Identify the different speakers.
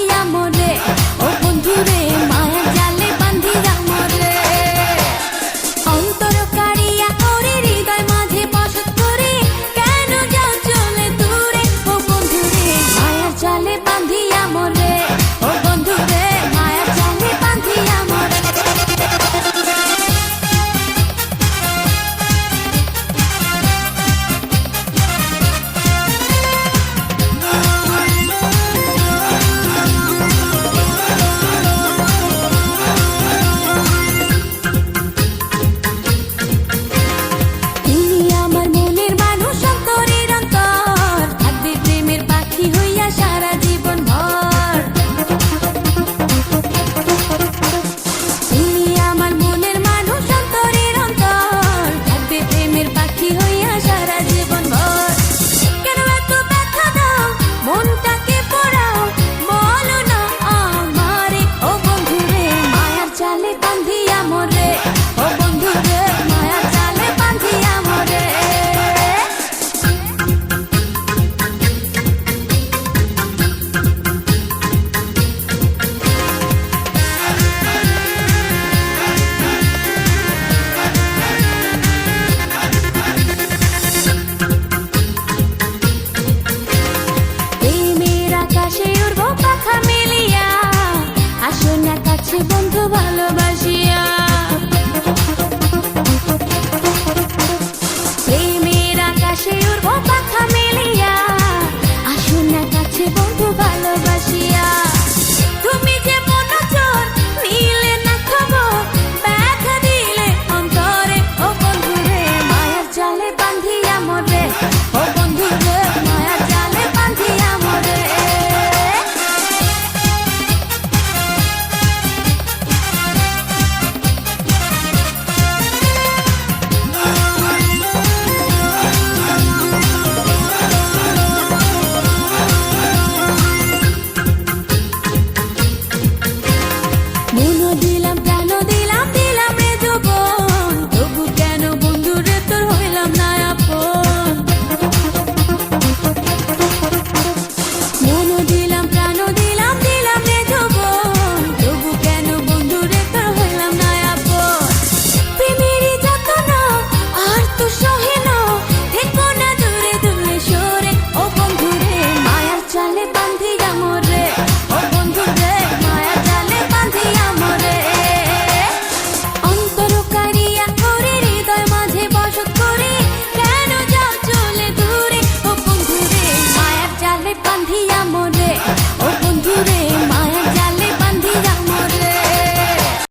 Speaker 1: I am amore. Ah. না কাছে বন্ধু ভালোবাসিয়া